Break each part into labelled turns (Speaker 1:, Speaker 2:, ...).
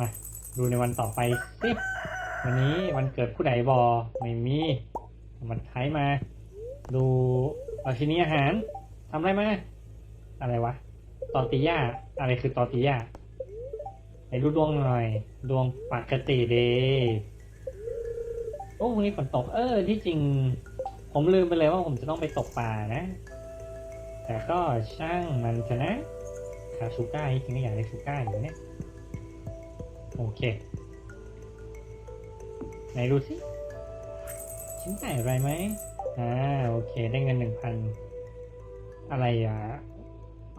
Speaker 1: มาดูในวันต่อไปสิวันนี้วันเกิดผู้ใดบอไม่มีมันไทยมา ดูเอาชิ้นนี้อาหารทำอะไรมาอะไรวะตอติย่าอะไรคือตอติย่าไหนดูดวงหน่อย ดวงปกติเดโอ้วันนี้ฝนตก เออ ที่จริง ผมลืมไปเลยว่าผมจะต้องไปตกปลานะ แต่ก็ช่างมันเถอะนะคาชูก้าจริงๆอยากได้ชูก้าอยู่เนี่ย โอเค ไหนดูสิชิ้นใส่อะไรไหมอ่าโอเค ได้เงินหนึ่งพันอะไรอะ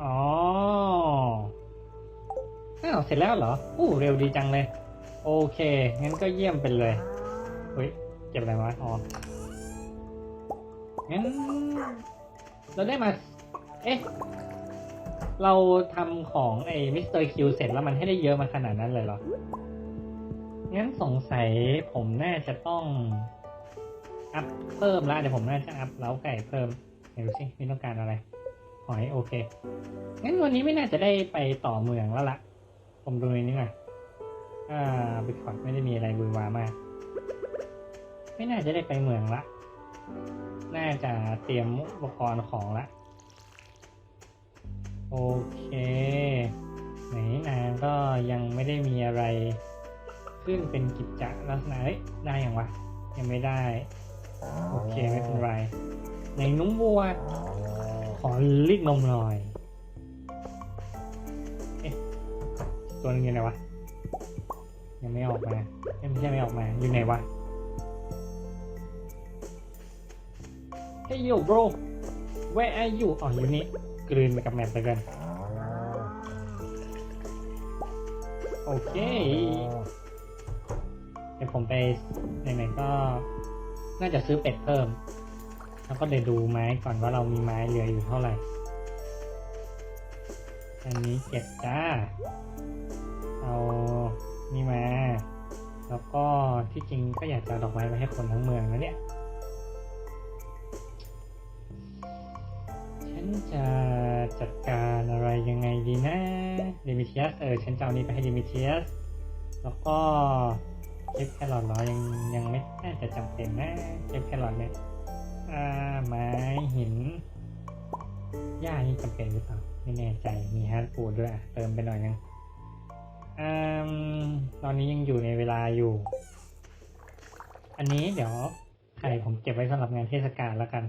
Speaker 1: อ๋ออ้าวเสร็จแล้วเหรออู้เร็วดีจังเลย โอเค งั้นก็เยี่ยมไปเลยเฮ้ยเก็บอะไรวะอ๋องั้นเราได้มา เอ๊ะ เราทำของไอ้มิสเตอร์คิวเสร็จแล้วมันให้ได้เยอะมาขนาดนั้นเลยเหรอ งั้นสงสัยผมน่าจะต้องอัพเพิ่มละเดี๋ยวผมน่าจะอัพเล้าไก่เพิ่มไหนดูสิไม่ต้องการอะไร หอยโอเค งั้นวันนี้ไม่น่าจะได้ไปต่อเมืองแล้วล่ะ ผมดูในนี้หน่อยอ่าบิตคอยไม่ได้มีอะไรบุยวามาก ไม่น่าจะได้ไปเมืองละ น่าจะเตรียมอุปกรณ์ของละ โอเคไหนนางก็ยังไม่ได้มีอะไร ขึ้นเป็นกิจจะลักษณะเอ้ยได้อยังวะ ยังไม่ได้ โอเคไม่เป็นไรในนุ่มวัวขอลิกนมหน่อย เอ๊ะ ตัวนึงอยู่ไหนวะ ยังไม่ออกมา ไม่ใช่ไม่ออกมา อยู่ไหนวะ Hey yo bro where are you อ๋ออยู่นี่ กลืนไปกับแมปไปกันโอเคเดี๋ยวผมไปไหนๆก็น่าจะซื้อเป็ดเพิ่ม แล้วก็เดี๋ยวดูไม้ก่อนว่าเรามีไม้เหลืออยู่เท่าไหร่ อันนี้เก็บจ้า เอานี่มา แล้วก็ที่จริงก็อยากจะเอาดอกไม้มาให้คนทั้งเมืองแล้วเนี่ย ฉันจะ จัดการอะไรยังไงดีนะดิมิเทียสเออฉันจะเอานี้ไปให้ดิมิเทียสแล้วก็เก็บแครอทเหรอยังยังไม่น่าจะจำเป็นนะเก็บแครอทเนี่ยอ่าไม้หินหญ้านี่จำเป็นหรือเปล่าไม่แน่ใจมีฮาร์ดฟูดด้วยอะเติมไปหน่อยนึงอ่าตอนนี้ยังอยู่ในเวลาอยู่ อันนี้เดี๋ยวไข่ผมเก็บไว้สำหรับงานเทศกาลแล้วกัน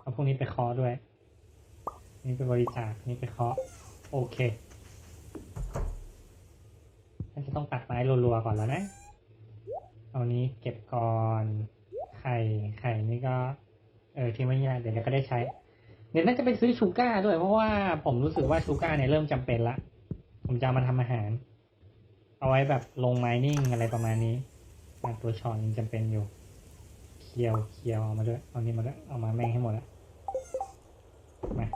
Speaker 1: เอาพวกนี้ไปคาะด้วย นี่ไปบริจาค นี่ไปเคาะ โอเคน่าจะต้องตัดไม้รัวๆก่อนแล้วนะ เอานี้เก็บก่อน ไข่ ไข่นี่ก็ เออที่ไม่ยากเดี๋ยวเราก็ได้ใช้ เดี๋ยวน่าจะไปซื้อชูก้าด้วย เพราะว่าผมรู้สึกว่าชูก้าเนี่ยเริ่มจำเป็นละ ผมจะมาทำอาหาร เอาไว้แบบลงไมนิ่งอะไรประมาณนี้ตัวช้อนยังจำเป็นอยู่ เคียวเคียวเอามาด้วย เอานี่มาด้วย เอามาแม่งให้หมดแล้ว มา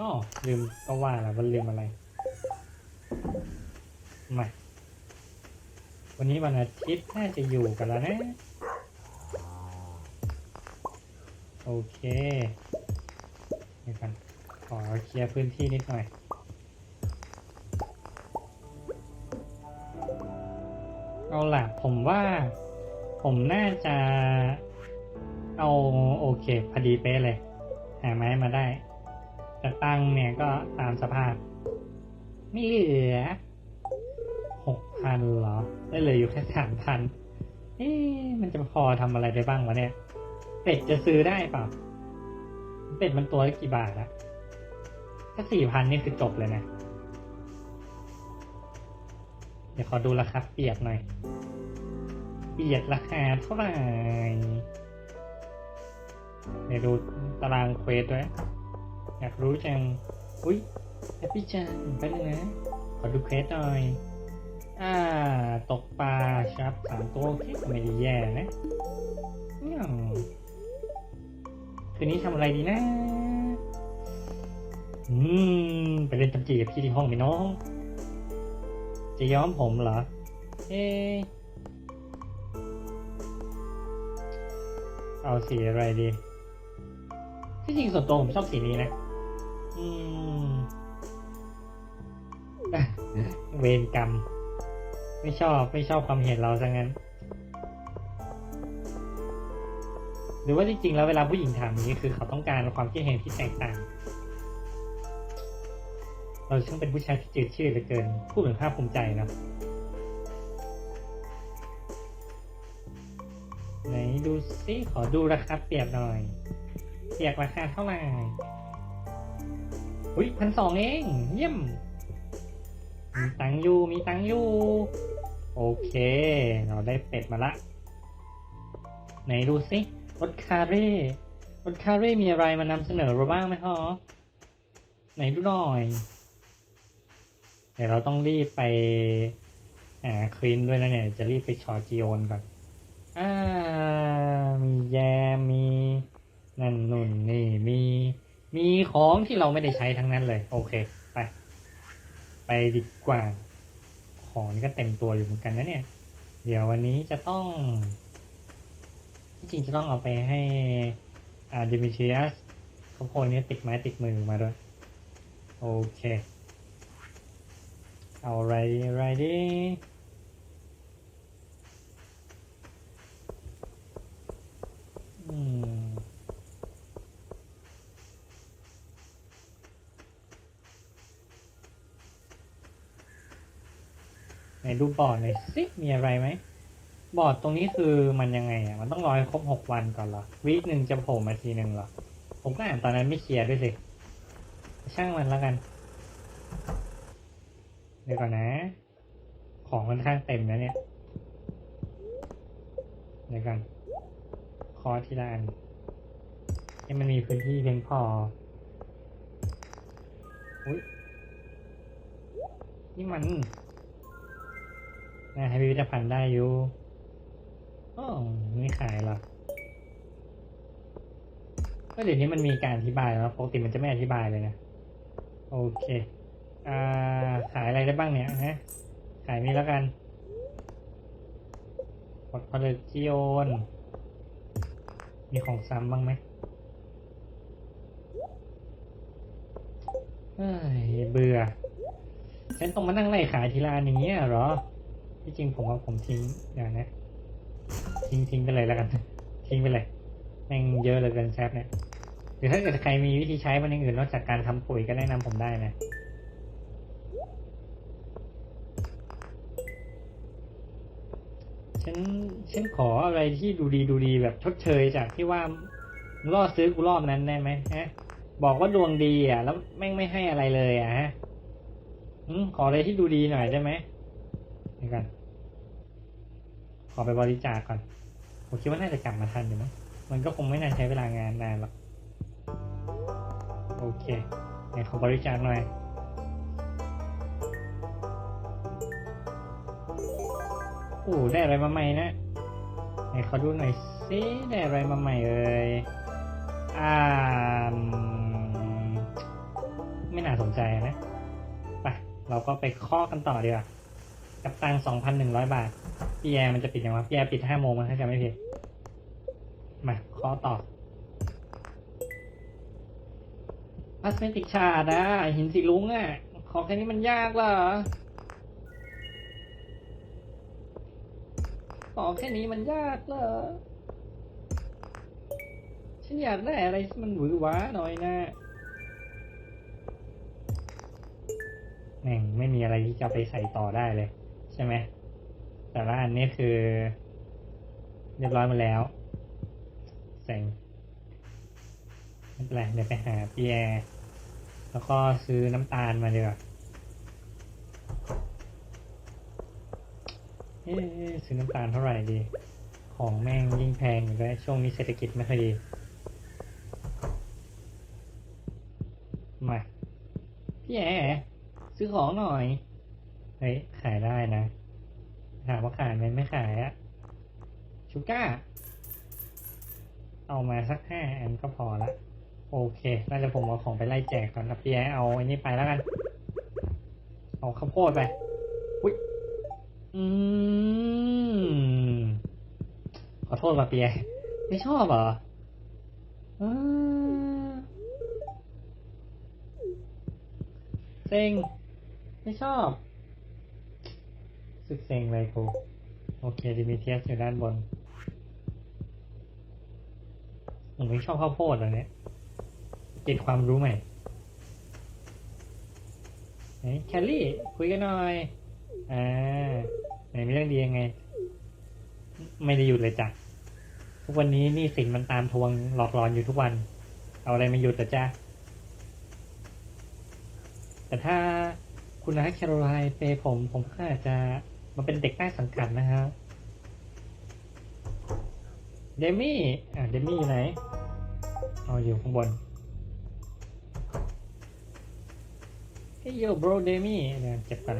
Speaker 1: อ๋อลืมก็ว่าแล้วว่าลืมอะไรมาวันนี้วันอาทิตย์น่าจะอยู่กันแล้วนะ โอเคเดี๋ยวกันขอเคลียร์พื้นที่นิดหน่อยเอาล่ะผมว่าผมน่าจะเอาโอเคพอดีเป๊ะเลย หาไม้มาได้ แต่ตังเนี่ยก็ตามสภาพ ไม่เหลือหกพันเหรอ ได้เหลืออยู่แค่สามพันเอ๊มันจะพอทำอะไรได้บ้างวะเนี่ย เป็ดจะซื้อได้เปล่า เป็ดมันตัวละกี่บาทอะถ้าสี่พันนี่คือจบเลยนะ เดี๋ยวขอดูราคาเปียกหน่อย เปียกราคาเท่าไหร่ เดี๋ยวดูตารางเควสด้วย อยากรู้จัง อุ้ยแฮปปี้จังไปบนึงนะ ขอดูเควสหน่อย อ่า ตกปลาครับสามตัวเคก็ไม่ได้แย่นะอืมคืนนี้ทำอะไรดีนะ อืม ไปเล่นตำจีกับพี่ที่ห้องไหมน้อง จะย้อมผมเหรอ เอะเอาสีอะไรดี ที่จริงส่วนตัวผมชอบสีนี้นะ เวรกรรม ไม่ชอบไม่ชอบความเห็นเราซะงั้น หรือว่าจริงๆ แล้วเวลาผู้หญิงถามนี้คือเขาต้องการความคิดเห็นที่แตกต่าง เราช่างเป็นผู้ชายที่จืดชืดเหลือเกิน พูดเหมือนภาคภูมิใจนะไหนดูซิขอดูราคาเปรียบหน่อย เปรียบราคาเท่าไหร่ อุ้ยพันสองเอง เยี่ยม มีตังอยู่มีตังอยู่โอเค เราได้เป็ดมาละ ไหนดูซิรถคาเร่รถคาเร่มีอะไรมานำเสนอเราบ้างไหมฮะไหนดูหน่อยเดี๋ยวเราต้องรีบไปหาคลินด้วยนะเนี่ย จะรีบไปชอจีโอนก่อนอ่ามีแยมมี นั่นนุ่นนี่มี มีของที่เราไม่ได้ใช้ทั้งนั้นเลย โอเค ไป ไปดีกว่า ของนี่ก็เต็มตัวอยู่เหมือนกันนะเนี่ย เดี๋ยววันนี้จะต้อง ที่จริงจะต้องเอาไปให้อ่าดิมิเชียสเขาโพยนี้ติดไม้ติดมือมาด้วย โอเค เอาไรดีอะไรดีอืม ไหนดูบอร์ดหน่อยสิมีอะไรไหม บอร์ดตรงนี้คือมันยังไงอะ มันต้องรอให้ครบหกวันก่อนเหรอ วีคหนึ่งจะโผล่มาทีหนึ่งเหรอ ผมก็อ่านตอนนั้นไม่เคลียร์ด้วยสิ ช่างมันแล้วกัน เดี๋ยวก่อนนะ ของค่อนข้างเต็มนะเนี่ย เดี๋ยวก่อนคอทีละอันให้มันมีพื้นที่เพียงพอ อุ้ยนี่มัน นะให้พิพิธภัณฑ์ได้อยู่อ๋อไม่ขายหรอก็เดี๋ยวนี้มันมีการอธิบายแล้วปกติมันจะไม่อธิบายเลยนะ โอเค อ่า ขายอะไรได้บ้างเนี่ยฮะ ขายนี้แล้วกันพอร์ตโฟลิโออนมีของซ้ำบ้างไหมเฮ้ยเบื่อ ฉันต้องมานั่งไล่ขายทีละอันอย่างเงี้ยเหรอ ที่จริงผมว่าผมทิ้งอย่างนะทิ้งทิ้งไปเลยแล้วกัน ทิ้งไปเลยแม่งเยอะเหลยเกินแซฟเนี่ยหรือถ้าเกิดใครมีวิธีใช้มันอย่างอื่นนอกจากการทำปุ๋ยก็แนะนำผมได้นะฉันฉันขออะไรที่ดูดีดูดีแบบชดเชยจากที่ว่าล่อซื้อกูรอบนั้นได้ไหมฮะ บอกว่าดวงดีอะ แล้วแม่งไม่ให้อะไรเลยอะฮะขออะไรที่ดูดีหน่อยได้ไหม ดี๋ยกัน ขอไปบริจาคก่อน ผมคิดว่าน่าจะกลับมาทันอยู่มั้งมันก็คงไม่น่าใช้เวลางานนานหรอก โอเคไหนขอบริจาคหน่อยโอ้ได้อะไรมาใหม่นะไหนขอดูหน่อยซิได้อะไรมาใหม่เอ่ยอ่าไม่น่าสนใจนะ ไป เราก็ไปข้อกันต่อดีกว่า กับตังสองพันหนึ่งร้อยบาท พี่แอร์มันจะปิดยังวะพี่แอร์ปิดห้าโมงมั้งถ้าจำไม่ผิด มาข้อต่อพลาสเมติกชาดอะหินสีลุ้งอะขอแค่นี้มันยากเหรอขอแค่นี้มันยากเหรอฉันอยากได้อะไรมันหวือหวาหน่อยนะแม่งไม่มีอะไรที่จะไปใส่ต่อได้เลย ช่ไหมแต่ละอันนี้คือ เรียบร้อยมาแล้วเซ็งไม่เป็นไรเดี๋ยวไปหาพี่แอร์แล้วก็ซื้อน้ำตาลมาดีกว่าซื้อน้ำตาลเท่าไหร่ดี ของแม่งยิ่งแพงอยู่แล้วช่วงนี้เศรษฐกิจไม่ค่อยดี มา พี่แอร์ซื้อของหน่อย เฮ้ยขายได้นะถามว่าขายไหมไม่ขายอะชูก้า เอามาสักห้าอันก็พอละโอเคน่าจะผมเอาของไปไล่แจกก่อนนะพี่แอเอาอันนี้ไปแล้วกัน เอาข้าวโพดไป อุ้ย อืม ขอโทษมาเปียไม่ชอบเหรอเออเซ็งไม่ชอบ สึกเซ็งเลยกูโอเคดิมิเทียสอยู่ด้านบนผมไม่ชอบข้าวโพดเลยเนี่ยติดความรู้ใหม่ไหนแคลรี่ คุยกันหน่อย อ่า ไหนมีเรื่องดียังไง ไม่ได้หยุดเลยจ้ะ ทุกวันนี้นี่สินมันตามทวงหลอกหลอนอยู่ทุกวัน เอาอะไรมาหยุดเหรอจ๊ะแต่ถ้าคุณนักแคโรไลน์เปย์ผมผมก็อาจจะ มาเป็นเด็กใต้สังกัดนะครับเดมี่อะเดมี่อยู่ไหนเอาอยู่ข้างบนเฮ้ยโยบรเดมี่เนี่ยเก็บกัน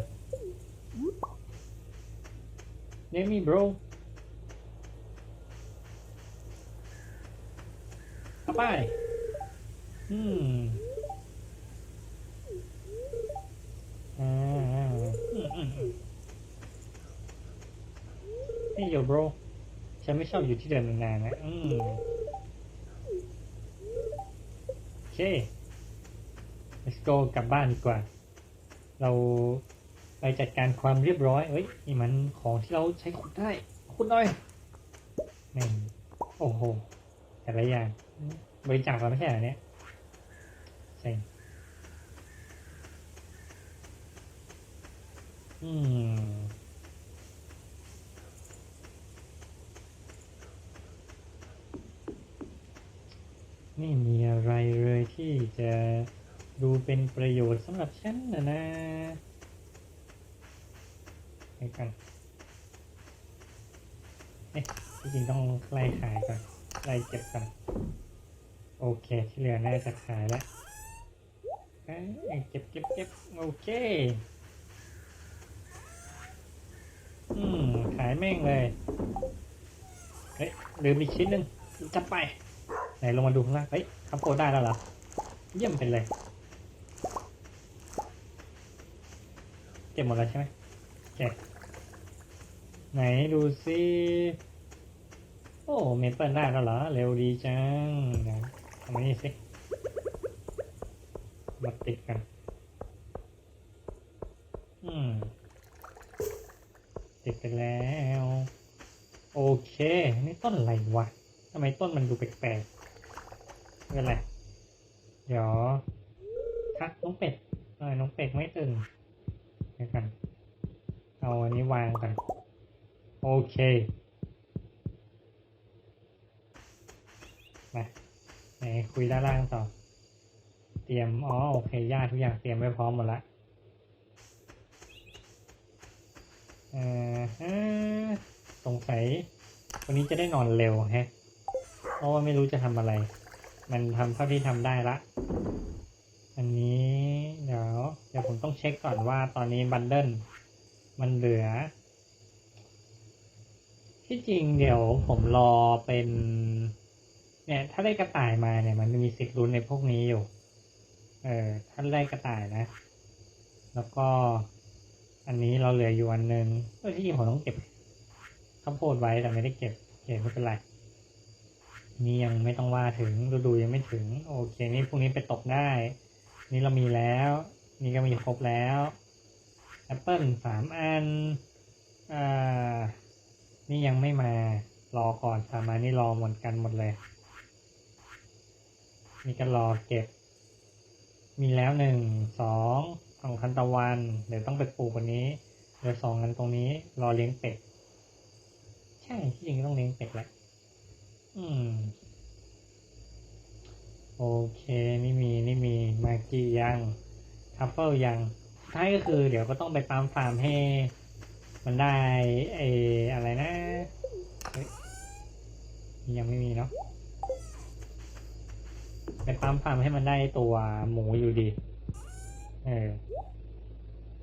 Speaker 1: เดมี่บรเอาไปอืม อ่าอ่าอืมอืมอืม เฮ้ยโยบรฉันไม่ชอบอยู่ที่เดิมนานๆนะ อืมโอเค let's go กลับบ้านดีกว่า เราไปจัดการความเรียบร้อยเอ้ย นี่มันของที่เราใช้ขุดได้ ขุดหน่อยนี่โอ้โห แต่ละอย่าง บริจาคเราไม่ใช่เหรอเนี่ย ใช่อืม ไม่มีอะไรเลยที่จะดูเป็นประโยชน์สำหรับฉันนะนะไปกันเอ๊ะที่จริงต้องไล่ขายก่อนไล่เก็บก่อนโอเค ที่เหลือน่าจะขายแล้วเอ้ยเก็บเก็บเก็บโอเค อืม ขายแม่งเลย เฮ้ยลืมอีกชิ้นหนึ่งจะไป ไหนลงมาดูข้างล่างเฮ้ยคัพโพดได้แล้วเหรอ เยี่ยมเป็นเลยเก็บหมดแล้วใช่ไหมเก็บไหนดูซิโอ้เมเปิลได้แล้วเหรอ เร็วดีจังนะทำมานี่สิมาติดกัน อืม ติดไปแล้ว โอเค นี่ต้นอะไรวะทำไมต้นมันดูแปลกๆ ไม่เป็นไร เดี๋ยวทักน้องเป็ดเออน้องเป็ดไม่ตื่นเดี๋ยวกัน เอาอันนี้วางกัน โอเคมาไหนคุยด้านล่างต่อ เตรียม อ๋อ โอเคญาติทุกอย่างเตรียมไว้พร้อมหมดละเออสงสัยวันนี้จะได้นอนเร็วแฮะ เพราะว่าไม่รู้จะทำอะไร มันทำเท่าที่ทำได้ละ อันนี้เดี๋ยว เดี๋ยวผมต้องเช็คก่อนว่าตอนนี้บันเดิลมันเหลือ ที่จริงเดี๋ยวผมรอเป็น เนี่ย ถ้าได้กระต่ายมาเนี่ย มันมีสิทธิ์ลุ้นในพวกนี้อยู่ เออถ้าได้กระต่ายนะ แล้วก็อันนี้เราเหลืออยู่อันหนึ่งเออที่จริงผมต้องเก็บข้าวโพดไว้แต่ไม่ได้เก็บ เก็บไม่เป็นไร นี่ยังไม่ต้องว่าถึงฤดูยังไม่ถึง โอเค นี่พรุ่งนี้ไปตกได้ นี่เรามีแล้ว นี่ก็มีครบแล้วแอปเปิลสามอันอ่านี่ยังไม่มารอก่อนสามอันนี่รอหมดกันหมดเลย นี่ก็รอเก็บ มีแล้วหนึ่งสองของคันตะวันเดี๋ยวต้องไปปลูกวันนี้เดี๋ยวสองอันตรงนี้ รอเลี้ยงเป็ด ใช่ที่จริงต้องเลี้ยงเป็ดแหละ อืม โอเค นี่มีนี่มีมากี้ยังทัฟเฟิลยังท้ายก็คือ เดี๋ยวก็ต้องไปปั๊มฟาร์มให้ มันได้ไออะไรนะเฮ้ยยังไม่มีเนาะไปปั๊มฟาร์มให้มันได้ตัวหมูอยู่ดี เออ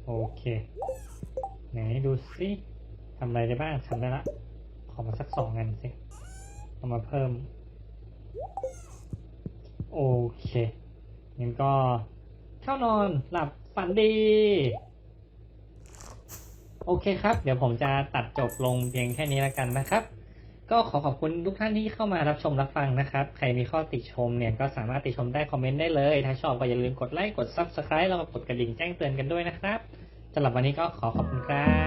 Speaker 1: โอเค ไหนดูสิทำอะไรได้บ้างทำได้ละ ขอมาสักสองอันสิ เอามาเพิ่ม โอเคงั้นก็เข้านอนหลับฝันดี โอเคครับ เดี๋ยวผมจะตัดจบลงเพียงแค่นี้แล้วกันนะครับ ก็ขอขอบคุณทุกท่านที่เข้ามารับชมรับฟังนะครับ ใครมีข้อติชมเนี่ยก็สามารถติชมได้คอมเมนต์ได้เลย ถ้าชอบก็อย่าลืมกดไลค์กด Subscribe แล้วก็กดกระดิ่งแจ้งเตือนกันด้วยนะครับสำหรับวันนี้ก็ขอขอบคุณครับ